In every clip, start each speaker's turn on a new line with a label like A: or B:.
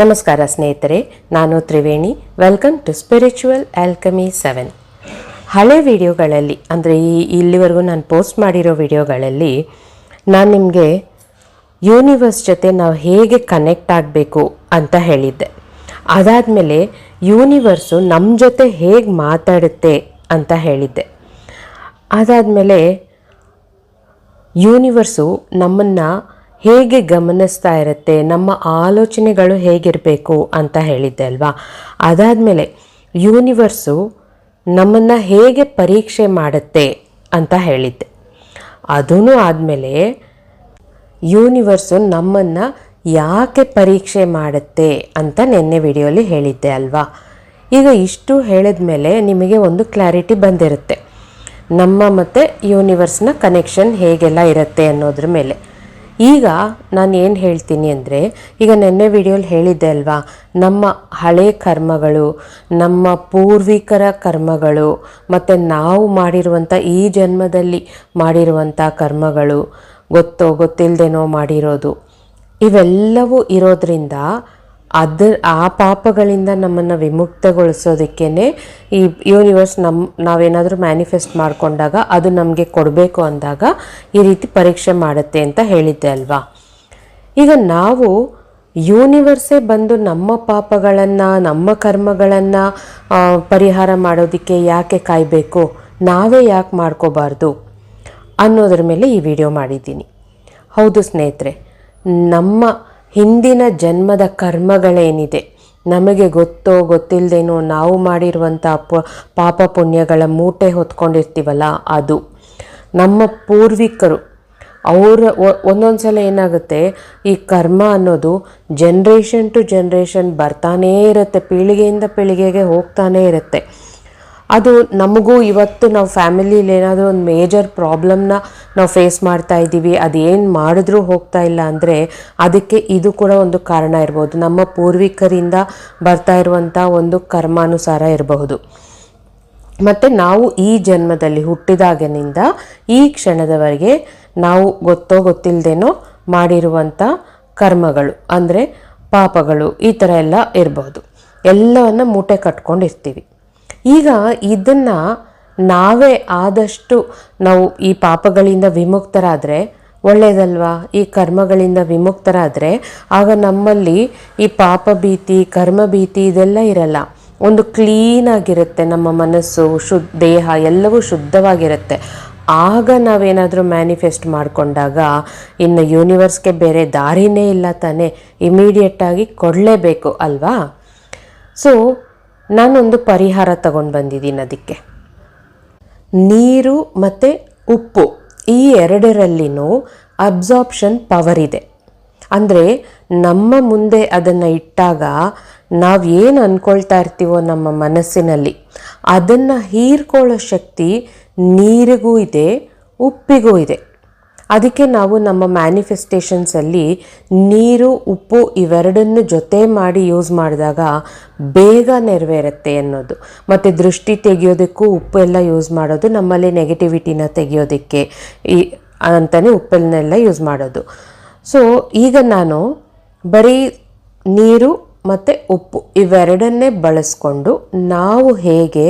A: ನಮಸ್ಕಾರ ಸ್ನೇಹಿತರೆ, ನಾನು Triveni. Welcome to spiritual alchemy seven ಹಳೆ ವಿಡಿಯೋಗಳಲ್ಲಿ, ಅಂದರೆ ಈ ಇಲ್ಲಿವರೆಗೂ ನಾನು ಪೋಸ್ಟ್ ಮಾಡಿರೋ ವಿಡಿಯೋಗಳಲ್ಲಿ, ನಾನು ನಿಮಗೆ ಯೂನಿವರ್ಸ್ ಜೊತೆ ನಾವು ಹೇಗೆ ಕನೆಕ್ಟ್ ಆಗಬೇಕು ಅಂತ ಹೇಳಿದ್ದೆ. ಅದಾದಮೇಲೆ ಯೂನಿವರ್ಸು ನಮ್ಮ ಜೊತೆ ಹೇಗೆ ಮಾತಾಡುತ್ತೆ ಅಂತ ಹೇಳಿದ್ದೆ. ಅದಾದಮೇಲೆ ಯೂನಿವರ್ಸು ನಮ್ಮನ್ನು ಹೇಗೆ ಗಮನಿಸ್ತಾ ಇರುತ್ತೆ, ನಮ್ಮ ಆಲೋಚನೆಗಳು ಹೇಗಿರಬೇಕು ಅಂತ ಹೇಳಿದ್ದೆ ಅಲ್ವಾ? ಅದಾದಮೇಲೆ ಯೂನಿವರ್ಸು ನಮ್ಮನ್ನು ಹೇಗೆ ಪರೀಕ್ಷೆ ಮಾಡುತ್ತೆ ಅಂತ ಹೇಳಿದ್ದೆ. ಅದೂ ಆದಮೇಲೆ ಯೂನಿವರ್ಸು ನಮ್ಮನ್ನು ಯಾಕೆ ಪರೀಕ್ಷೆ ಮಾಡುತ್ತೆ ಅಂತ ನಿನ್ನೆ ವಿಡಿಯೋಲಿ ಹೇಳಿದ್ದೆ ಅಲ್ವಾ? ಈಗ ಇಷ್ಟು ಹೇಳಿದ ಮೇಲೆ ನಿಮಗೆ ಒಂದು ಕ್ಲಾರಿಟಿ ಬಂದಿರುತ್ತೆ. ನಮ್ಮ ಮತ್ತು ಯೂನಿವರ್ಸ್ನ ಕನೆಕ್ಷನ್ ಹೇಗೆಲ್ಲ ಇರುತ್ತೆ ಅನ್ನೋದ್ರ ಮೇಲೆ. ಈಗ ನಾನು ಏನು ಹೇಳ್ತೀನಿ ಅಂದರೆ, ಈಗ ನಿನ್ನೆ ವಿಡಿಯೋಲಿ ಹೇಳಿದ್ದೆ ಅಲ್ವಾ, ನಮ್ಮ ಹಳೆ ಕರ್ಮಗಳು, ನಮ್ಮ ಪೂರ್ವಿಕರ ಕರ್ಮಗಳು, ಮತ್ತು ನಾವು ಮಾಡಿರುವಂಥ ಈ ಜನ್ಮದಲ್ಲಿ ಮಾಡಿರುವಂಥ ಕರ್ಮಗಳು, ಗೊತ್ತೋ ಗೊತ್ತಿಲ್ಲದೇನೋ ಮಾಡಿರೋದು, ಇವೆಲ್ಲವೂ ಇರೋದ್ರಿಂದ ಅದ ಆ ಪಾಪಗಳಿಂದ ನಮ್ಮನ್ನು ವಿಮುಕ್ತಗೊಳಿಸೋದಕ್ಕೇ ಈ ಯೂನಿವರ್ಸ್ ನಮ್ಮ ನಾವೇನಾದರೂ ಮ್ಯಾನಿಫೆಸ್ಟ್ ಮಾಡಿಕೊಂಡಾಗ ಅದು ನಮಗೆ ಕೊಡಬೇಕು ಅಂದಾಗ ಈ ರೀತಿ ಪರೀಕ್ಷೆ ಮಾಡುತ್ತೆ ಅಂತ ಹೇಳಿದ್ದೆ ಅಲ್ವಾ? ಈಗ ನಾವು ಯೂನಿವರ್ಸೇ ಬಂದು ನಮ್ಮ ಪಾಪಗಳನ್ನು, ನಮ್ಮ ಕರ್ಮಗಳನ್ನು ಪರಿಹಾರ ಮಾಡೋದಕ್ಕೆ ಯಾಕೆ ಕಾಯಬೇಕು? ನಾವೇ ಯಾಕೆ ಮಾಡ್ಕೋಬಾರ್ದು ಅನ್ನೋದ್ರ ಮೇಲೆ ಈ ವಿಡಿಯೋ ಮಾಡಿದ್ದೀನಿ. ಹೌದು ಸ್ನೇಹಿತರೆ, ನಮ್ಮ ಹಿಂದಿನ ಜನ್ಮದ ಕರ್ಮಗಳೇನಿದೆ? ನಮಗೆ ಗೊತ್ತೋ ಗೊತ್ತಿಲ್ಲದೇನೋ ನಾವು ಮಾಡಿರುವಂಥ ಪಾಪ ಪುಣ್ಯಗಳ ಮೂಟೆ ಹೊತ್ಕೊಂಡಿರ್ತೀವಲ್ಲ ಅದು. ನಮ್ಮ ಪೂರ್ವಿಕರು, ಅವರ ಒಂದೊಂದು ಸಲ ಏನಾಗುತ್ತೆ? ಈ ಕರ್ಮ ಅನ್ನೋದು ಜನ್ರೇಷನ್ ಟು ಜನ್ರೇಷನ್ ಬರ್ತಾನೇ ಇರುತ್ತೆ, ಪೀಳಿಗೆಯಿಂದ ಪೀಳಿಗೆಗೆ ಹೋಗ್ತಾನೇ ಇರುತ್ತೆ. ಅದು ನಮಗೂ ಇವತ್ತು ನಾವು ಫ್ಯಾಮಿಲಿಲಿ ಏನಾದರೂ ಒಂದು ಮೇಜರ್ ಪ್ರಾಬ್ಲಮ್ನ ನಾವು ಫೇಸ್ ಮಾಡ್ತಾ ಇದ್ದೀವಿ, ಅದೇನು ಮಾಡಿದ್ರೂ ಹೋಗ್ತಾ ಇಲ್ಲ ಅಂದರೆ ಅದಕ್ಕೆ ಇದು ಕೂಡ ಒಂದು ಕಾರಣ ಇರ್ಬೋದು. ನಮ್ಮ ಪೂರ್ವಿಕರಿಂದ ಬರ್ತಾ ಇರುವಂಥ ಒಂದು ಕರ್ಮಾನುಸಾರ ಇರಬಹುದು. ಮತ್ತು ನಾವು ಈ ಜನ್ಮದಲ್ಲಿ ಹುಟ್ಟಿದಾಗಿನಿಂದ ಈ ಕ್ಷಣದವರೆಗೆ ನಾವು ಗೊತ್ತೋ ಗೊತ್ತಿಲ್ಲದೇನೋ ಮಾಡಿರುವಂಥ ಕರ್ಮಗಳು, ಅಂದರೆ ಪಾಪಗಳು, ಈ ಥರ ಎಲ್ಲ ಇರಬಹುದು ಎಲ್ಲವನ್ನು ಮೂಟೆ ಕಟ್ಕೊಂಡಿರ್ತೀವಿ. ಈಗ ಇದನ್ನು ನಾವೇ ಆದಷ್ಟು ನಾವು ಈ ಪಾಪಗಳಿಂದ ವಿಮುಕ್ತರಾದರೆ ಒಳ್ಳೆಯದಲ್ವಾ ಈ ಕರ್ಮಗಳಿಂದ ವಿಮುಕ್ತರಾದರೆ ಆಗ ನಮ್ಮಲ್ಲಿ ಈ ಪಾಪ ಭೀತಿ, ಕರ್ಮ ಭೀತಿ ಇದೆಲ್ಲ ಇರಲ್ಲ. ಒಂದು ಕ್ಲೀನಾಗಿರುತ್ತೆ ನಮ್ಮ ಮನಸ್ಸು ಶುದ್ಧ ದೇಹ ಎಲ್ಲವೂ ಶುದ್ಧವಾಗಿರುತ್ತೆ. ಆಗ ನಾವೇನಾದರೂ ಮ್ಯಾನಿಫೆಸ್ಟ್ ಮಾಡಿಕೊಂಡಾಗ ಇನ್ನು ಯೂನಿವರ್ಸ್ಗೆ ಬೇರೆ ದಾರಿನೇ ಇಲ್ಲ ತಾನೇ. ಇಮಿಡಿಯೇಟಾಗಿ ಕೊಡಲೇಬೇಕು ಅಲ್ವಾ? ಸೊ ನಾನೊಂದು ಪರಿಹಾರ ತಗೊಂಡು ಬಂದಿದ್ದೀನಿ ಅದಕ್ಕೆ. ನೀರು ಮತ್ತು ಉಪ್ಪು, ಈ ಎರಡರಲ್ಲಿನೂ ಅಬ್ಸಾರ್ಪ್ಷನ್ ಪವರ್ ಇದೆ. ಅಂದರೆ ನಮ್ಮ ಮುಂದೆ ಅದನ್ನು ಇಟ್ಟಾಗ ನಾವು ಏನು ಅಂದ್ಕೊಳ್ತಾ ಇರ್ತೀವೋ ನಮ್ಮ ಮನಸ್ಸಿನಲ್ಲಿ, ಅದನ್ನು ಹೀರ್ಕೊಳ್ಳೋ ಶಕ್ತಿ ನೀರಿಗೂ ಇದೆ, ಉಪ್ಪಿಗೂ ಇದೆ. ಅದಕ್ಕೆ ನಾವು ನಮ್ಮ ಮ್ಯಾನಿಫೆಸ್ಟೇಷನ್ಸಲ್ಲಿ ನೀರು, ಉಪ್ಪು ಇವೆರಡನ್ನು ಜೊತೆ ಮಾಡಿ ಯೂಸ್ ಮಾಡಿದಾಗ ಬೇಗ ನೆರವೇರುತ್ತೆ ಅನ್ನೋದು. ಮತ್ತು ದೃಷ್ಟಿ ತೆಗೆಯೋದಕ್ಕೂ ಉಪ್ಪು ಎಲ್ಲ ಯೂಸ್ ಮಾಡೋದು, ನಮ್ಮಲ್ಲಿ ನೆಗೆಟಿವಿಟಿನ ತೆಗೆಯೋದಕ್ಕೆ ಈ ಅಂತಲೇ ಉಪ್ಪನ್ನೆಲ್ಲ ಯೂಸ್ ಮಾಡೋದು. ಸೊ ಈಗ ನಾನು ಬರೀ ನೀರು ಮತ್ತು ಉಪ್ಪು ಇವೆರಡನ್ನೇ ಬಳಸ್ಕೊಂಡು ನಾವು ಹೇಗೆ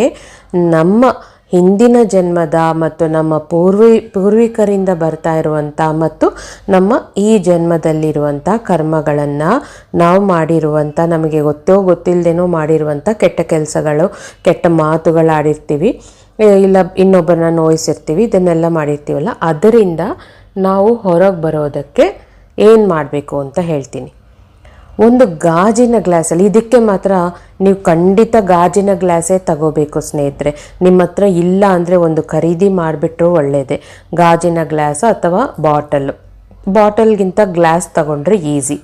A: ನಮ್ಮ ಹಿಂದಿನ ಜನ್ಮದ ಮತ್ತು ನಮ್ಮ ಪೂರ್ವಿ ಪೂರ್ವಿಕರಿಂದ ಬರ್ತಾ ಇರುವಂಥ ಮತ್ತು ನಮ್ಮ ಈ ಜನ್ಮದಲ್ಲಿರುವಂಥ ಕರ್ಮಗಳನ್ನು ನಾವು ಮಾಡಿರುವಂಥ ನಮಗೆ ಗೊತ್ತೋ ಗೊತ್ತಿಲ್ಲದೇನೋ ಮಾಡಿರುವಂಥ ಕೆಟ್ಟ ಕೆಲಸಗಳು, ಕೆಟ್ಟ ಮಾತುಗಳಾಡಿರ್ತೀವಿ ಇಲ್ಲ ಇನ್ನೊಬ್ಬರನ್ನ ನೋಯಿಸಿರ್ತೀವಿ, ಇದನ್ನೆಲ್ಲ ಮಾಡಿರ್ತೀವಲ್ಲ, ಅದರಿಂದ ನಾವು ಹೊರಗೆ ಬರೋದಕ್ಕೆ ಏನು ಮಾಡಬೇಕು ಅಂತ ಹೇಳ್ತೀನಿ. ಒಂದು ಗಾಜಿನ ಗ್ಲಾಸಲ್ಲಿ, ಇದಕ್ಕೆ ಮಾತ್ರ ನೀವು ಖಂಡಿತ ಗಾಜಿನ ಗ್ಲಾಸೇ ತಗೋಬೇಕು ಸ್ನೇಹಿತರೆ. ನಿಮ್ಮ ಹತ್ರ ಇಲ್ಲ ಅಂದರೆ ಒಂದು ಖರೀದಿ ಮಾಡಿಬಿಟ್ರು ಒಳ್ಳೆಯದೇ ಗಾಜಿನ ಗ್ಲಾಸ್ ಅಥವಾ ಬಾಟಲ್. ಬಾಟಲ್ಗಿಂತ ಗ್ಲಾಸ್ ತಗೊಂಡ್ರೆ ಈಸಿ.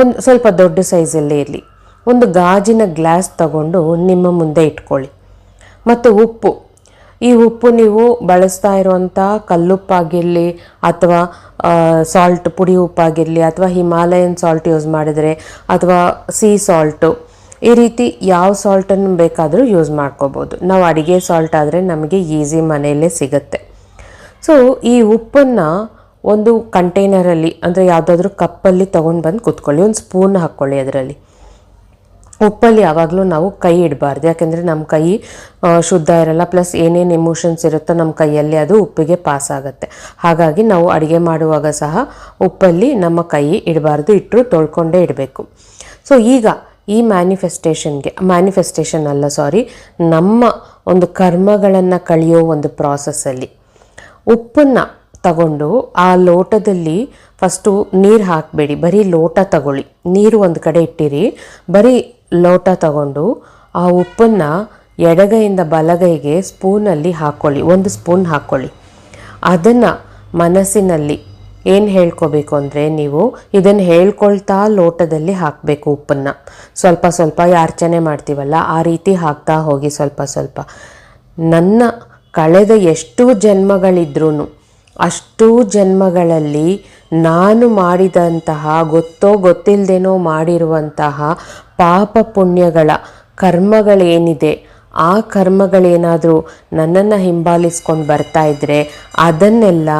A: ಒಂದು ಸ್ವಲ್ಪ ದೊಡ್ಡ ಸೈಜಲ್ಲೇ ಇರಲಿ. ಒಂದು ಗಾಜಿನ ಗ್ಲಾಸ್ ತಗೊಂಡು ನಿಮ್ಮ ಮುಂದೆ ಇಟ್ಕೊಳ್ಳಿ. ಮತ್ತು ಉಪ್ಪು. ಈ ಉಪ್ಪು ನೀವು ಬಳಸ್ತಾ ಇರುವಂಥ ಕಲ್ಲುಪ್ಪಾಗಿರಲಿ ಅಥವಾ ಸಾಲ್ಟ್ ಪುಡಿ ಉಪ್ಪಾಗಿರಲಿ ಅಥವಾ ಹಿಮಾಲಯನ್ ಸಾಲ್ಟ್ ಯೂಸ್ ಮಾಡಿದರೆ ಅಥವಾ ಸೀ ಸಾಲ್ಟು ಈ ರೀತಿ ಯಾವ ಸಾಲ್ಟನ್ನು ಬೇಕಾದರೂ ಯೂಸ್ ಮಾಡ್ಕೋಬೋದು. ನಾವು ಅಡುಗೆ ಸಾಲ್ಟ್ ಆದರೆ ನಮಗೆ ಈಸಿ ಮನೆಯಲ್ಲೇ ಸಿಗುತ್ತೆ. ಸೊ ಈ ಉಪ್ಪನ್ನು ಒಂದು ಕಂಟೈನರಲ್ಲಿ ಅಂದರೆ ಯಾವುದಾದ್ರೂ ಕಪ್ಪಲ್ಲಿ ತೊಗೊಂಡು ಬಂದು ಕೂತ್ಕೊಳ್ಳಿ, ಒಂದು ಸ್ಪೂನ್ ಹಾಕ್ಕೊಳ್ಳಿ ಅದರಲ್ಲಿ. ಉಪ್ಪಲ್ಲಿ ಯಾವಾಗಲೂ ನಾವು ಕೈ ಇಡಬಾರ್ದು. ಯಾಕೆಂದರೆ ನಮ್ಮ ಕೈ ಶುದ್ಧ ಇರಲ್ಲ. ಪ್ಲಸ್ ಏನೇನು ಎಮೋಷನ್ಸ್ ಇರುತ್ತೋ ನಮ್ಮ ಕೈಯಲ್ಲಿ ಅದು ಉಪ್ಪಿಗೆ ಪಾಸ್ ಆಗುತ್ತೆ. ಹಾಗಾಗಿ ನಾವು ಅಡುಗೆ ಮಾಡುವಾಗ ಸಹ ಉಪ್ಪಲ್ಲಿ ನಮ್ಮ ಕೈ ಇಡಬಾರ್ದು. ಇಟ್ಟರು ತೊಳ್ಕೊಂಡೇ ಇಡಬೇಕು. ಸೊ ಈಗ ಈ ಮ್ಯಾನಿಫೆಸ್ಟೇಷನ್ಗೆ ಮ್ಯಾನಿಫೆಸ್ಟೇಷನ್ ಅಲ್ಲ ಸಾರಿ ನಮ್ಮ ಒಂದು ಕರ್ಮಗಳನ್ನು ಕಳೆಯೋ ಒಂದು ಪ್ರಾಸೆಸ್ಸಲ್ಲಿ ಉಪ್ಪನ್ನು ತಗೊಂಡು ಆ ಲೋಟದಲ್ಲಿ ಫಸ್ಟು ನೀರು ಹಾಕಬೇಡಿ. ಬರೀ ಲೋಟ ತಗೊಳ್ಳಿ. ನೀರು ಒಂದು ಕಡೆ ಇಟ್ಟಿರಿ. ಬರೀ ಲೋಟ ತಗೊಂಡು ಆ ಉಪ್ಪನ್ನು ಎಡಗೈಯಿಂದ ಬಲಗೈಗೆ ಸ್ಪೂನಲ್ಲಿ ಹಾಕ್ಕೊಳ್ಳಿ ಒಂದು ಸ್ಪೂನ್ ಹಾಕ್ಕೊಳ್ಳಿ ಅದನ್ನು ಮನಸ್ಸಿನಲ್ಲಿ ಏನು ಹೇಳ್ಕೋಬೇಕು ಅಂದರೆ ನೀವು ಇದನ್ನು ಹೇಳ್ಕೊಳ್ತಾ ಲೋಟದಲ್ಲಿ ಹಾಕಬೇಕು ಉಪ್ಪನ್ನು. ಸ್ವಲ್ಪ ಸ್ವಲ್ಪ ಅರ್ಚನೆ ಮಾಡ್ತೀವಲ್ಲ, ಆ ರೀತಿ ಹಾಕ್ತಾ ಹೋಗಿ ಸ್ವಲ್ಪ ಸ್ವಲ್ಪ. ನನ್ನ ಕಳೆದ ಎಷ್ಟು ಜನ್ಮಗಳಿದ್ರೂ ಅಷ್ಟೂ ಜನ್ಮಗಳಲ್ಲಿ ನಾನು ಮಾಡಿದಂತಹ ಗೊತ್ತೋ ಗೊತ್ತಿಲ್ಲದೇನೋ ಮಾಡಿರುವಂತಹ ಪಾಪ ಪುಣ್ಯಗಳ ಕರ್ಮಗಳೇನಿದೆ, ಆ ಕರ್ಮಗಳೇನಾದರೂ ನನ್ನನ್ನು ಹಿಂಬಾಲಿಸ್ಕೊಂಡು ಬರ್ತಾ ಇದ್ದರೆ ಅದನ್ನೆಲ್ಲ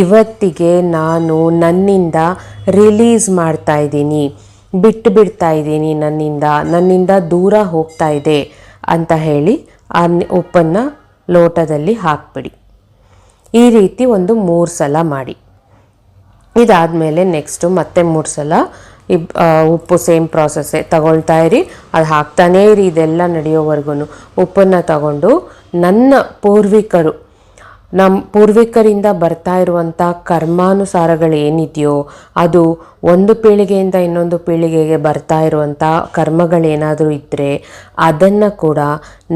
A: ಇವತ್ತಿಗೆ ನಾನು ನನ್ನಿಂದ ರಿಲೀಸ್ ಮಾಡ್ತಾ ಇದ್ದೀನಿ, ಬಿಟ್ಟು ಬಿಡ್ತಾ ಇದ್ದೀನಿ ನನ್ನಿಂದ ನನ್ನಿಂದ ದೂರ ಹೋಗ್ತಾ ಇದೆ ಅಂತ ಹೇಳಿ ಆ ಉಪ್ಪನ್ನು ಲೋಟದಲ್ಲಿ ಹಾಕ್ಬಿಡಿ. ಈ ರೀತಿ ಒಂದು ಮೂರು ಸಲ ಮಾಡಿ. ಇದಾದಮೇಲೆ ನೆಕ್ಸ್ಟು ಮತ್ತೆ ಮೂರು ಸಲ ಇಬ್ ಉಪ್ಪು ಸೇಮ್ ಪ್ರಾಸೆಸ್ಸೇ ತಗೊಳ್ತಾ ಇರಿ. ಅದು ಹಾಕ್ತಾನೇ ಇರಿ, ಇದೆಲ್ಲ ನಡೆಯೋವರೆಗೂ ಉಪ್ಪನ್ನು ತಗೊಂಡು ನನ್ನ ಪೂರ್ವಿಕರು ನಮ್ಮ ಪೂರ್ವಿಕರಿಂದ ಬರ್ತಾ ಇರುವಂಥ ಕರ್ಮಾನುಸಾರಗಳು ಏನಿದೆಯೋ ಅದು ಒಂದು ಪೀಳಿಗೆಯಿಂದ ಇನ್ನೊಂದು ಪೀಳಿಗೆಗೆ ಬರ್ತಾ ಇರುವಂಥ ಕರ್ಮಗಳೇನಾದರೂ ಇದ್ದರೆ ಅದನ್ನು ಕೂಡ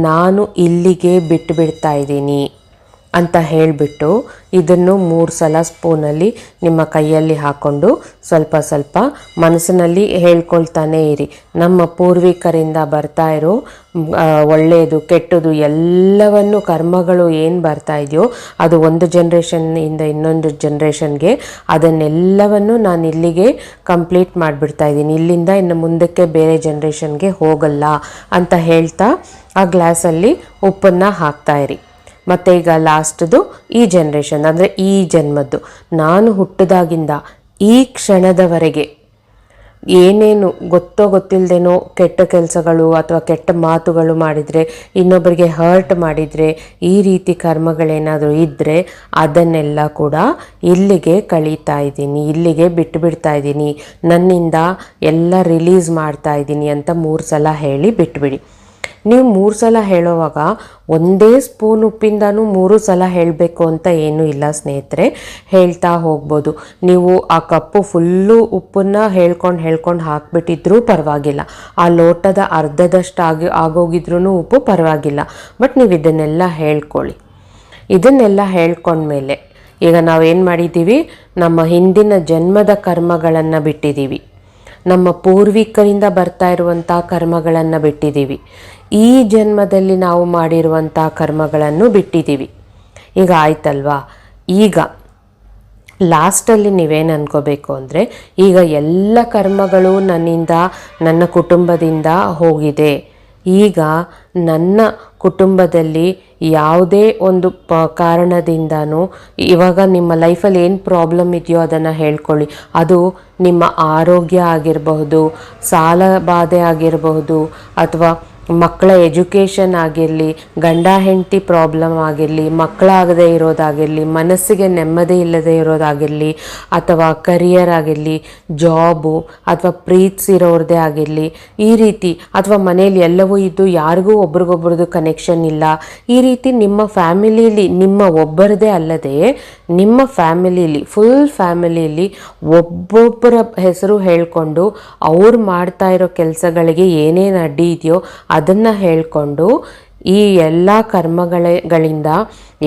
A: ನಾನು ಇಲ್ಲಿಗೆ ಬಿಟ್ಟು ಬಿಡ್ತಾ ಇದ್ದೀನಿ. ಅಂತ ಹೇಳಿಬಿಟ್ಟು ಇದನ್ನು ಮೂರು ಸಲ ಸ್ಪೂನಲ್ಲಿ ನಿಮ್ಮ ಕೈಯಲ್ಲಿ ಹಾಕ್ಕೊಂಡು ಸ್ವಲ್ಪ ಸ್ವಲ್ಪ ಮನಸ್ಸಿನಲ್ಲಿ ಹೇಳ್ಕೊಳ್ತಾನೆ ಇರಿ. ನಮ್ಮ ಪೂರ್ವಿಕರಿಂದ ಬರ್ತಾ ಇರೋ ಒಳ್ಳೆಯದು, ಕೆಟ್ಟದು ಎಲ್ಲವನ್ನು ಕರ್ಮಗಳು ಏನು ಬರ್ತಾ ಇದೆಯೋ ಅದು ಒಂದು ಜನ್ರೇಷನ್ನಿಂದ ಇನ್ನೊಂದು ಜನ್ರೇಷನ್ಗೆ ಅದನ್ನೆಲ್ಲವನ್ನು ನಾನು ಇಲ್ಲಿಗೆ ಕಂಪ್ಲೀಟ್ ಮಾಡಿಬಿಡ್ತಾ ಇದ್ದೀನಿ. ಇಲ್ಲಿಂದ ಇನ್ನು ಮುಂದಕ್ಕೆ ಬೇರೆ ಜನ್ರೇಷನ್ಗೆ ಹೋಗಲ್ಲ ಅಂತ ಹೇಳ್ತಾ ಆ ಗ್ಲಾಸಲ್ಲಿ ಉಪ್ಪನ್ನು ಹಾಕ್ತಾ ಇರಿ. ಮತ್ತು ಈಗ ಲಾಸ್ಟ್ದು ಈ ಜನ್ರೇಷನ್ ಅಂದರೆ ಈ ಜನ್ಮದ್ದು. ನಾನು ಹುಟ್ಟಿದಾಗಿಂದ ಈ ಕ್ಷಣದವರೆಗೆ ಏನೇನು ಗೊತ್ತೋ ಗೊತ್ತಿಲ್ಲದೇನೋ ಕೆಟ್ಟ ಕೆಲಸಗಳು ಅಥವಾ ಕೆಟ್ಟ ಮಾತುಗಳು ಮಾಡಿದರೆ ಇನ್ನೊಬ್ಬರಿಗೆ ಹರ್ಟ್ ಮಾಡಿದರೆ, ಈ ರೀತಿ ಕರ್ಮಗಳೇನಾದರೂ ಇದ್ದರೆ ಅದನ್ನೆಲ್ಲ ಕೂಡ ಇಲ್ಲಿಗೆ ಕಳೀತಾ ಇದ್ದೀನಿ, ಇಲ್ಲಿಗೆ ಬಿಟ್ಟು ಬಿಡ್ತಾ ಇದ್ದೀನಿ. ನನ್ನಿಂದ ಎಲ್ಲ ರಿಲೀಸ್ ಮಾಡ್ತಾ ಇದ್ದೀನಿ ಅಂತ ಮೂರು ಸಲ ಹೇಳಿ ಬಿಟ್ಬಿಡಿ. ನೀವು ಮೂರು ಸಲ ಹೇಳೋವಾಗ ಒಂದೇ ಸ್ಪೂನ್ ಉಪ್ಪಿಂದನೂ ಮೂರು ಸಲ ಹೇಳಬೇಕು ಅಂತ ಏನೂ ಇಲ್ಲ ಸ್ನೇಹಿತರೆ. ಹೇಳ್ತಾ ಹೋಗ್ಬೋದು. ನೀವು ಆ ಕಪ್ಪು ಫುಲ್ಲು ಉಪ್ಪನ್ನು ಹೇಳ್ಕೊಂಡು ಹೇಳ್ಕೊಂಡು ಹಾಕ್ಬಿಟ್ಟಿದ್ರೂ ಪರವಾಗಿಲ್ಲ. ಆ ಲೋಟದ ಅರ್ಧದಷ್ಟು ಆಗಿ ಆಗೋಗಿದ್ರೂ ಉಪ್ಪು ಪರವಾಗಿಲ್ಲ. ಬಟ್ ನೀವು ಇದನ್ನೆಲ್ಲ ಹೇಳ್ಕೊಳ್ಳಿ. ಇದನ್ನೆಲ್ಲ ಹೇಳ್ಕೊಂಡ್ಮೇಲೆ ಈಗ ನಾವೇನು ಮಾಡಿದ್ದೀವಿ? ನಮ್ಮ ಹಿಂದಿನ ಜನ್ಮದ ಕರ್ಮಗಳನ್ನು ಬಿಟ್ಟಿದ್ದೀವಿ. ನಮ್ಮ ಪೂರ್ವಿಕರಿಂದ ಬರ್ತಾ ಇರುವಂಥ ಕರ್ಮಗಳನ್ನು ಬಿಟ್ಟಿದ್ದೀವಿ. ಈ ಜನ್ಮದಲ್ಲಿ ನಾವು ಮಾಡಿರುವಂಥ ಕರ್ಮಗಳನ್ನು ಬಿಟ್ಟಿದ್ದೀವಿ. ಈಗ ಆಯ್ತಲ್ವಾ? ಈಗ ಲಾಸ್ಟಲ್ಲಿ ನೀವೇನು ಅನ್ಕೋಬೇಕು ಅಂದರೆ, ಈಗ ಎಲ್ಲ ಕರ್ಮಗಳು ನನ್ನಿಂದ, ನನ್ನ ಕುಟುಂಬದಿಂದ ಹೋಗಿದೆ. ಈಗ ನನ್ನ ಕುಟುಂಬದಲ್ಲಿ ಯಾವುದೇ ಒಂದು ಪ ಕಾರಣದಿಂದನೂ ಇವಾಗ ನಿಮ್ಮ ಲೈಫಲ್ಲಿ ಏನು ಪ್ರಾಬ್ಲಮ್ ಇದೆಯೋ ಅದನ್ನು ಹೇಳ್ಕೊಳ್ಳಿ. ಅದು ನಿಮ್ಮ ಆರೋಗ್ಯ ಆಗಿರಬಹುದು, ಸಾಲ ಬಾಧೆ ಆಗಿರಬಹುದು, ಅಥವಾ ಮಕ್ಕಳ ಎಜುಕೇಷನ್ ಆಗಿರಲಿ, ಗಂಡ ಹೆಂಡತಿ ಪ್ರಾಬ್ಲಮ್ ಆಗಿರಲಿ, ಮಕ್ಕಳಾಗದೇ ಇರೋದಾಗಿರಲಿ, ಮನಸ್ಸಿಗೆ ನೆಮ್ಮದಿ ಇಲ್ಲದೆ ಇರೋದಾಗಿರಲಿ, ಅಥವಾ ಕರಿಯರ್ ಆಗಿರಲಿ ಜಾಬು ಅಥವಾ ಪ್ರೀತಿಸಿರೋರದೇ ಆಗಿರಲಿ, ಈ ರೀತಿ ಅಥವಾ ಮನೇಲಿ ಎಲ್ಲವೂ ಇದ್ದು ಯಾರಿಗೂ ಒಬ್ರಿಗೊಬ್ರದ್ದು ಕನೆಕ್ಷನ್ ಇಲ್ಲ, ಈ ರೀತಿ ನಿಮ್ಮ ಫ್ಯಾಮಿಲಿಯಲ್ಲಿ ನಿಮ್ಮ ಒಬ್ಬರದೇ ಅಲ್ಲದೆ ನಿಮ್ಮ ಫ್ಯಾಮಿಲಿಯಲ್ಲಿ ಫುಲ್ ಫ್ಯಾಮಿಲಿಯಲ್ಲಿ ಒಬ್ಬೊಬ್ಬರ ಹೆಸರು ಹೇಳಿಕೊಂಡು ಅವ್ರು ಮಾಡ್ತಾ ಇರೋ ಕೆಲಸಗಳಿಗೆ ಏನೇನು ಅಡ್ಡಿ ಇದೆಯೋ ಅದನ್ನು ಹೇಳಿಕೊಂಡು ಈ ಎಲ್ಲ ಕರ್ಮಗಳಿಂದ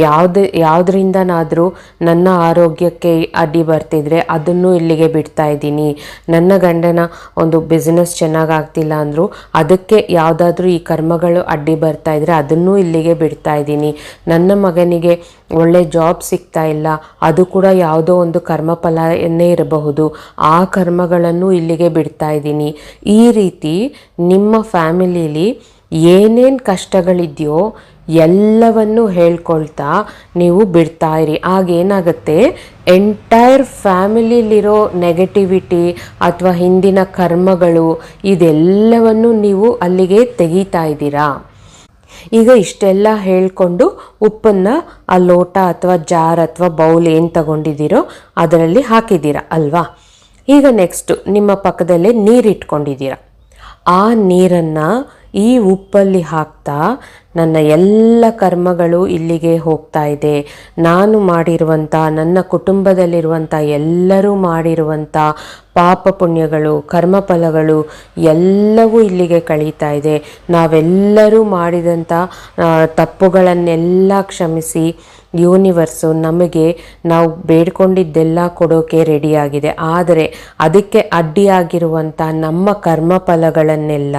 A: ಯಾವುದೇ, ಯಾವುದರಿಂದನಾದರೂ ನನ್ನ ಆರೋಗ್ಯಕ್ಕೆ ಅಡ್ಡಿ ಬರ್ತಿದ್ರೆ ಅದನ್ನು ಇಲ್ಲಿಗೆ ಬಿಡ್ತಾ ಇದ್ದೀನಿ. ನನ್ನ ಗಂಡನ ಒಂದು ಬಿಸ್ನೆಸ್ ಚೆನ್ನಾಗಾಗ್ತಿಲ್ಲ ಅಂದರೂ ಅದಕ್ಕೆ ಯಾವುದಾದ್ರೂ ಈ ಕರ್ಮಗಳು ಅಡ್ಡಿ ಬರ್ತಾ ಇದ್ರೆ ಅದನ್ನು ಇಲ್ಲಿಗೆ ಬಿಡ್ತಾ ಇದ್ದೀನಿ. ನನ್ನ ಮಗನಿಗೆ ಒಳ್ಳೆ ಜಾಬ್ ಸಿಗ್ತಾ ಇಲ್ಲ, ಅದು ಕೂಡ ಯಾವುದೋ ಒಂದು ಕರ್ಮಫಲನೇ ಇರಬಹುದು. ಆ ಕರ್ಮಗಳನ್ನು ಇಲ್ಲಿಗೆ ಬಿಡ್ತಾ ಇದ್ದೀನಿ. ಈ ರೀತಿ ನಿಮ್ಮ ಫ್ಯಾಮಿಲಿಲಿ ಏನೇನು ಕಷ್ಟಗಳಿದೆಯೋ ಎಲ್ಲವನ್ನು ಹೇಳ್ಕೊಳ್ತಾ ನೀವು ಬಿಡ್ತಾ ಇರಿ. ಆಗೇನಾಗುತ್ತೆ ಎಂಟೈರ್ ಫ್ಯಾಮಿಲಿಲಿರೋ ನೆಗೆಟಿವಿಟಿ ಅಥವಾ ಹಿಂದಿನ ಕರ್ಮಗಳು ಇದೆಲ್ಲವನ್ನು ನೀವು ಅಲ್ಲಿಗೆ ತೆಗೀತಾ ಇದ್ದೀರಾ? ಈಗ ಇಷ್ಟೆಲ್ಲ ಹೇಳಿಕೊಂಡು ಉಪ್ಪನ್ನು ಆ ಲೋಟ ಅಥವಾ ಜಾರ್ ಅಥವಾ ಬೌಲ್ ಏನು ತಗೊಂಡಿದ್ದೀರೋ ಅದರಲ್ಲಿ ಹಾಕಿದ್ದೀರಾ ಅಲ್ವಾ? ಈಗ ನೆಕ್ಸ್ಟು ನಿಮ್ಮ ಪಕ್ಕದಲ್ಲೇ ನೀರು ಇಟ್ಕೊಂಡಿದ್ದೀರಾ ಆ ನೀರನ್ನು ಈ ಉಪ್ಪಲ್ಲಿ ಹಾಕ್ತಾ ನನ್ನ ಎಲ್ಲ ಕರ್ಮಗಳು ಇಲ್ಲಿಗೆ ಹೋಗ್ತಾ ಇದೆ. ನಾನು ಮಾಡಿರುವಂಥ ನನ್ನ ಕುಟುಂಬದಲ್ಲಿರುವಂಥ ಎಲ್ಲರೂ ಮಾಡಿರುವಂಥ ಪಾಪ ಪುಣ್ಯಗಳು ಕರ್ಮಫಲಗಳು ಎಲ್ಲವೂ ಇಲ್ಲಿಗೆ ಕಳೀತಾ ಇದೆ. ನಾವೆಲ್ಲರೂ ಮಾಡಿದಂಥ ತಪ್ಪುಗಳನ್ನೆಲ್ಲ ಕ್ಷಮಿಸಿ ಯೂನಿವರ್ಸು ನಮಗೆ ನಾವು ಬೇಡ್ಕೊಂಡಿದ್ದೆಲ್ಲ ಕೊಡೋಕೆ ರೆಡಿಯಾಗಿದೆ. ಆದರೆ ಅದಕ್ಕೆ ಅಡ್ಡಿಯಾಗಿರುವಂಥ ನಮ್ಮ ಕರ್ಮಫಲಗಳನ್ನೆಲ್ಲ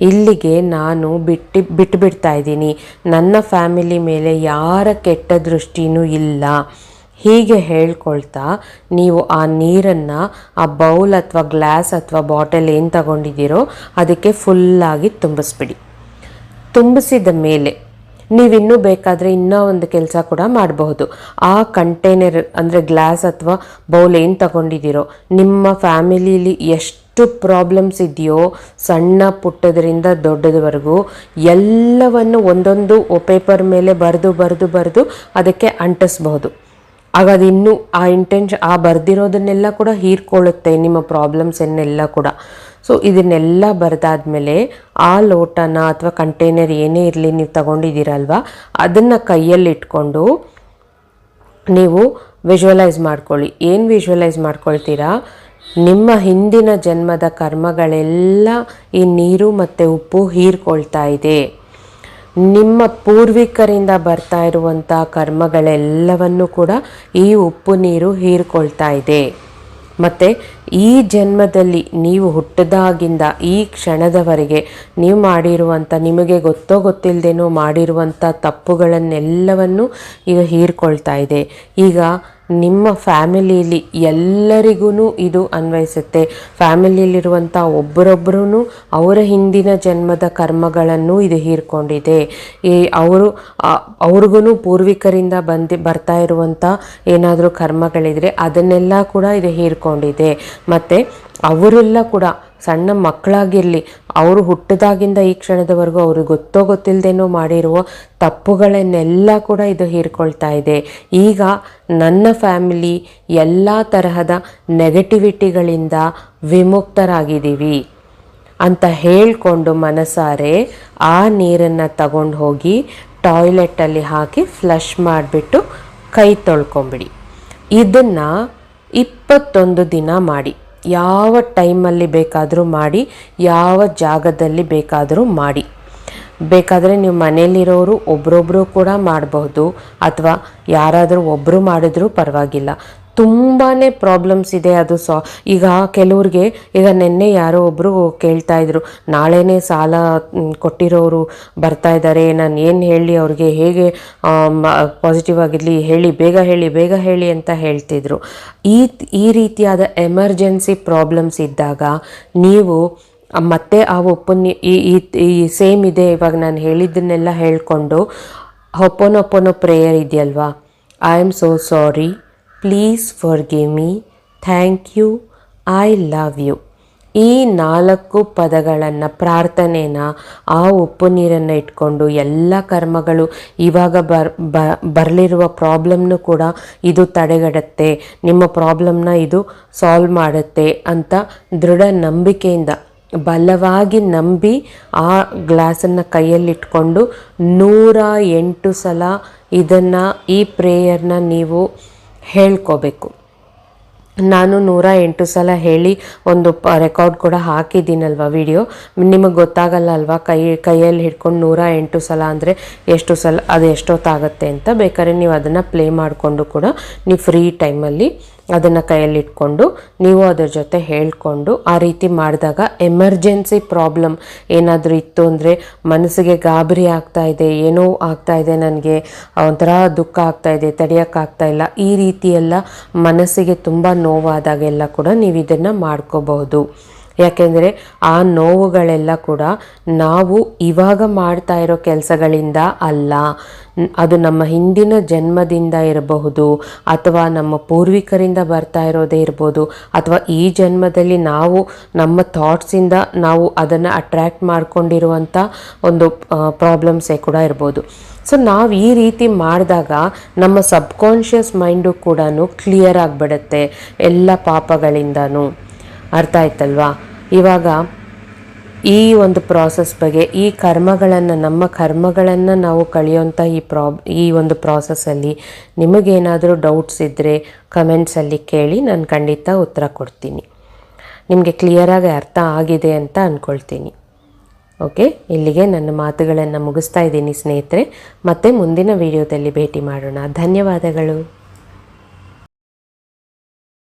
A: ಇಲ್ಲಿಗೆ ನಾನು ಬಿಟ್ಟು ಬಿಟ್ಟುಬಿಡ್ತಾ ಇದ್ದೀನಿ. ನನ್ನ ಫ್ಯಾಮಿಲಿ ಮೇಲೆ ಯಾರ ಕೆಟ್ಟ ದೃಷ್ಟಿನೂ ಇಲ್ಲ. ಹೀಗೆ ಹೇಳ್ಕೊಳ್ತಾ ನೀವು ಆ ನೀರನ್ನು, ಆ ಬೌಲ್ ಅಥವಾ ಗ್ಲಾಸ್ ಅಥವಾ ಬಾಟಲ್ ಏನು ತಗೊಂಡಿದ್ದೀರೋ ಅದಕ್ಕೆ ಫುಲ್ಲಾಗಿ ತುಂಬಿಸ್ಬಿಡಿ. ತುಂಬಿಸಿದ ಮೇಲೆ ನೀವಿನ್ನೂ ಬೇಕಾದರೆ ಇನ್ನೂ ಒಂದು ಕೆಲಸ ಕೂಡ ಮಾಡಬಹುದು. ಆ ಕಂಟೈನರ್ ಅಂದರೆ ಗ್ಲಾಸ್ ಅಥವಾ ಬೌಲ್ ಏನು ತಗೊಂಡಿದ್ದೀರೋ, ನಿಮ್ಮ ಫ್ಯಾಮಿಲಿಲಿ ಎಷ್ಟು ಪ್ರಾಬ್ಲಮ್ಸ್ ಇದೆಯೋ, ಸಣ್ಣ ಪುಟ್ಟದರಿಂದ ದೊಡ್ಡದವರೆಗೂ ಎಲ್ಲವನ್ನು ಒಂದೊಂದು ಪೇಪರ್ ಮೇಲೆ ಬರೆದು ಬರೆದು ಬರೆದು ಅದಕ್ಕೆ ಅಂಟಿಸ್ಬಹುದು. ಆಗ ಅದು ಇನ್ನೂ ಆ ಇಂಟೆನ್ಷನ್ ಆ ಬರೆದಿರೋದನ್ನೆಲ್ಲ ಕೂಡ ಹೀರ್ಕೊಳ್ಳುತ್ತೆ ನಿಮ್ಮ ಪ್ರಾಬ್ಲಮ್ಸನ್ನೆಲ್ಲ ಕೂಡ. ಸೊ ಇದನ್ನೆಲ್ಲ ಬರೆದಾದ್ಮೇಲೆ ಆ ಲೋಟನ ಅಥವಾ ಕಂಟೈನರ್ ಏನೇ ಇರಲಿ ನೀವು ತಗೊಂಡಿದ್ದೀರಲ್ವ, ಅದನ್ನು ಕೈಯಲ್ಲಿ ಇಟ್ಕೊಂಡು ನೀವು ವಿಜುವಲೈಸ್ ಮಾಡ್ಕೊಳ್ಳಿ. ಏನು ವಿಜುವಲೈಸ್ ಮಾಡ್ಕೊಳ್ತೀರಾ? ನಿಮ್ಮ ಹಿಂದಿನ ಜನ್ಮದ ಕರ್ಮಗಳೆಲ್ಲ ಈ ನೀರು ಮತ್ತು ಉಪ್ಪು ಹೀರ್ಕೊಳ್ತಾ ಇದೆ. ನಿಮ್ಮ ಪೂರ್ವಿಕರಿಂದ ಬರ್ತಾ ಇರುವಂಥ ಕರ್ಮಗಳೆಲ್ಲವನ್ನು ಕೂಡ ಈ ಉಪ್ಪು ನೀರು ಹೀರ್ಕೊಳ್ತಾ ಇದೆ. ಮತ್ತು ಈ ಜನ್ಮದಲ್ಲಿ ನೀವು ಹುಟ್ಟಿದಾಗಿಂದ ಈ ಕ್ಷಣದವರೆಗೆ ನೀವು ಮಾಡಿರುವಂಥ ನಿಮಗೆ ಗೊತ್ತೋ ಗೊತ್ತಿಲ್ಲದೇನೋ ಮಾಡಿರುವಂಥ ತಪ್ಪುಗಳನ್ನೆಲ್ಲವನ್ನು ಈಗ ಹೀರ್ಕೊಳ್ತಾ ಇದೆ. ಈಗ ನಿಮ್ಮ ಫ್ಯಾಮಿಲಿಯಲ್ಲಿ ಎಲ್ಲರಿಗೂ ಇದು ಅನ್ವಯಿಸುತ್ತೆ. ಫ್ಯಾಮಿಲಿಯಲ್ಲಿರುವಂಥ ಒಬ್ಬರೊಬ್ಬರೂ ಅವರ ಹಿಂದಿನ ಜನ್ಮದ ಕರ್ಮಗಳನ್ನು ಇದು ಹೀರ್ಕೊಂಡಿದೆ. ಈ ಅವರು ಅವ್ರಿಗೂ ಪೂರ್ವಿಕರಿಂದ ಬಂದು, ಬರ್ತಾ ಇರುವಂಥ ಏನಾದರೂ ಕರ್ಮಗಳಿದ್ರೆ ಅದನ್ನೆಲ್ಲ ಕೂಡ ಇದು ಹೀರ್ಕೊಂಡಿದೆ. ಮತ್ತು ಅವರೆಲ್ಲ ಕೂಡ ಸಣ್ಣ ಮಕ್ಕಳಾಗಿರಲಿ, ಅವರು ಹುಟ್ಟಿದಾಗಿಂದ ಈ ಕ್ಷಣದವರೆಗೂ ಅವ್ರಿಗೆ ಗೊತ್ತೋ ಗೊತ್ತಿಲ್ಲದೇನೋ ಮಾಡಿರುವ ತಪ್ಪುಗಳನ್ನೆಲ್ಲ ಕೂಡ ಇದು ಹೀರ್ಕೊಳ್ತಾ ಇದೆ. ಈಗ ನನ್ನ ಫ್ಯಾಮಿಲಿ ಎಲ್ಲ ತರಹದ ನೆಗೆಟಿವಿಟಿಗಳಿಂದ ವಿಮುಕ್ತರಾಗಿದ್ದೀವಿ ಅಂತ ಹೇಳಿಕೊಂಡು ಮನಸಾರೆ ಆ ನೀರನ್ನು ತಗೊಂಡು ಹೋಗಿ ಟಾಯ್ಲೆಟಲ್ಲಿ ಹಾಕಿ ಫ್ಲಶ್ ಮಾಡಿಬಿಟ್ಟು ಕೈ ತೊಳ್ಕೊಂಬಿಡಿ. ಇದನ್ನು ಇಪ್ಪತ್ತೊಂದು ದಿನ ಮಾಡಿ. ಯಾವ ಟೈಮಲ್ಲಿ ಬೇಕಾದರೂ ಮಾಡಿ, ಯಾವ ಜಾಗದಲ್ಲಿ ಬೇಕಾದರೂ ಮಾಡಿ. ಬೇಕಾದರೆ ನೀವು ಮನೆಯಲ್ಲಿರೋರು ಒಬ್ಬರೊಬ್ಬರು ಕೂಡ ಮಾಡಬಹುದು ಅಥವಾ ಯಾರಾದರೂ ಒಬ್ಬರು ಮಾಡಿದ್ರೂ ಪರವಾಗಿಲ್ಲ. ತುಂಬಾ ಪ್ರಾಬ್ಲಮ್ಸ್ ಇದೆ ಅದು ಸಾ ಈಗ ಕೆಲವ್ರಿಗೆ, ಈಗ ನಿನ್ನೆ ಯಾರೋ ಒಬ್ಬರು ಕೇಳ್ತಾ ಇದ್ರು. ನಾಳೆನೇ ಸಾಲ ಕೊಟ್ಟಿರೋರು ಬರ್ತಾ ಇದ್ದಾರೆ ನಾನು ಏನು ಹೇಳಿ ಅವ್ರಿಗೆ ಹೇಗೆ ಪಾಸಿಟಿವ್ ಆಗಿರಲಿ, ಹೇಳಿ, ಬೇಗ ಹೇಳಿ ಬೇಗ ಹೇಳಿ ಅಂತ ಹೇಳ್ತಿದ್ರು. ಈ ಈ ರೀತಿಯಾದ ಎಮರ್ಜೆನ್ಸಿ ಪ್ರಾಬ್ಲಮ್ಸ್ ಇದ್ದಾಗ ನೀವು, ಮತ್ತೆ ಆ ಒಪ್ಪನ್, ಈ, ಈ- ಸೇಮ್ ಇದೆ, ಇವಾಗ ನಾನು ಹೇಳಿದ್ದನ್ನೆಲ್ಲ ಹೇಳ್ಕೊಂಡು ಹೊಪ್ಪನೊಪ್ಪನೋ ಪ್ರೇಯರ್ ಇದೆಯಲ್ವಾ? I am so sorry please forgive me thank you I love you ಈ ನಾಲ್ಕು ಪದಗಳನ್ನು ಪ್ರಾರ್ಥನೆನ ಆ ಉಪ್ಪು ನೀರನ್ನು ಇಟ್ಕೊಂಡು ಎಲ್ಲ ಕರ್ಮಗಳು ಇವಾಗ ಬರ್ ಬರಲಿರುವ ಪ್ರಾಬ್ಲಮ್ನು ಕೂಡ ಇದು ತಡೆಗಡುತ್ತೆ. ನಿಮ್ಮ ಪ್ರಾಬ್ಲಮ್ನ ಇದು ಸಾಲ್ವ್ ಮಾಡುತ್ತೆ ಅಂತ ದೃಢ ನಂಬಿಕೆಯಿಂದ, ಬಲವಾಗಿ ನಂಬಿ ಆ ಗ್ಲಾಸನ್ನು ಕೈಯಲ್ಲಿಟ್ಕೊಂಡು ನೂರ ಎಂಟು ಸಲ ಇದನ್ನು ಈ ಪ್ರೇಯರ್ನ ನೀವು ಹೇಳ್ಕೋಬೇಕು. ನಾನು ನೂರ ಎಂಟು ಸಲ ಹೇಳಿ ಒಂದು ರೆಕಾರ್ಡ್ ಕೂಡ ಹಾಕಿದ್ದೀನಲ್ವ ವಿಡಿಯೋ ನಿಮಗೆ ಗೊತ್ತಾಗಲ್ಲ ಅಲ್ವಾ? ಕೈ, ಕೈಯಲ್ಲಿ ಹಿಡ್ಕೊಂಡು ನೂರ ಎಂಟು ಸಲ ಅಂದರೆ ಎಷ್ಟು ಸಲ ಅದು ಎಷ್ಟೊತ್ತಾಗುತ್ತೆ ಅಂತ. ಬೇಕಾದ್ರೆ ನೀವು ಅದನ್ನು ಪ್ಲೇ ಮಾಡಿಕೊಂಡು ಕೂಡ ನೀವು ಫ್ರೀ ಟೈಮಲ್ಲಿ ಅದನ್ನು ಕೈಯಲ್ಲಿಟ್ಕೊಂಡು ನೀವು ಅದ್ರ ಜೊತೆ ಹೇಳಿಕೊಂಡು ಆ ರೀತಿ ಮಾಡಿದಾಗ ಎಮರ್ಜೆನ್ಸಿ ಪ್ರಾಬ್ಲಮ್ ಏನಾದರೂ ಇತ್ತು ಅಂದರೆ ಮನಸ್ಸಿಗೆ ಗಾಬರಿ ಆಗ್ತಾ ಇದೆ, ಏನೋ ಆಗ್ತಾ ಇದೆ ನನಗೆ, ಒಂಥರ ದುಃಖ ಆಗ್ತಾ ಇದೆ ತಡೆಯೋಕ್ಕಾಗ್ತಾ ಇಲ್ಲ, ಈ ರೀತಿಯೆಲ್ಲ ಮನಸ್ಸಿಗೆ ತುಂಬ ನೋವಾದಾಗೆಲ್ಲ ಕೂಡ ನೀವು ಇದನ್ನು ಮಾಡ್ಕೋಬಹುದು. ಯಾಕೆಂದರೆ ಆ ನೋವುಗಳೆಲ್ಲ ಕೂಡ ನಾವು ಇವಾಗ ಮಾಡ್ತಾ ಇರೋ ಕೆಲಸಗಳಿಂದ ಅಲ್ಲ. ಅದು ನಮ್ಮ ಹಿಂದಿನ ಜನ್ಮದಿಂದ ಇರಬಹುದು, ಅಥವಾ ನಮ್ಮ ಪೂರ್ವಿಕರಿಂದ ಬರ್ತಾ ಇರೋದೇ ಇರ್ಬೋದು, ಅಥವಾ ಈ ಜನ್ಮದಲ್ಲಿ ನಾವು ನಮ್ಮ ಥಾಟ್ಸಿಂದ ನಾವು ಅದನ್ನು ಅಟ್ರ್ಯಾಕ್ಟ್ ಮಾಡ್ಕೊಂಡಿರುವಂಥ ಒಂದು ಪ್ರಾಬ್ಲಮ್ಸೇ ಕೂಡ ಇರ್ಬೋದು. ಸೊ ನಾವು ಈ ರೀತಿ ಮಾಡಿದಾಗ ನಮ್ಮ ಸಬ್ಕಾನ್ಷಿಯಸ್ ಮೈಂಡು ಕೂಡ ಕ್ಲಿಯರ್ ಆಗಿಬಿಡುತ್ತೆ, ಎಲ್ಲ ಪಾಪಗಳಿಂದನೂ. ಅರ್ಥ ಆಯ್ತಲ್ವಾ? ಇವಾಗ ಈ ಒಂದು ಪ್ರಾಸೆಸ್ ಬಗ್ಗೆ, ಈ ಕರ್ಮಗಳನ್ನು, ನಮ್ಮ ಕರ್ಮಗಳನ್ನು ನಾವು ಕಳೆಯುವಂಥ ಈ ಪ್ರಾಬ್ ಈ ಒಂದು ಪ್ರಾಸೆಸ್ಸಲ್ಲಿ ನಿಮಗೇನಾದರೂ ಡೌಟ್ಸ್ ಇದ್ದರೆ ಕಮೆಂಟ್ಸಲ್ಲಿ ಕೇಳಿ ನಾನು ಖಂಡಿತ ಉತ್ತರ ಕೊಡ್ತೀನಿ. ನಿಮಗೆ ಕ್ಲಿಯರಾಗಿ ಅರ್ಥ ಆಗಿದೆ ಅಂತ ಅಂದ್ಕೊಳ್ತೀನಿ ಓಕೆ ಇಲ್ಲಿಗೆ ನನ್ನ ಮಾತುಗಳನ್ನು ಮುಗಿಸ್ತಾ ಇದ್ದೀನಿ ಸ್ನೇಹಿತರೆ. ಮತ್ತೆ ಮುಂದಿನ ವಿಡಿಯೋದಲ್ಲಿ ಭೇಟಿ ಮಾಡೋಣ. ಧನ್ಯವಾದಗಳು.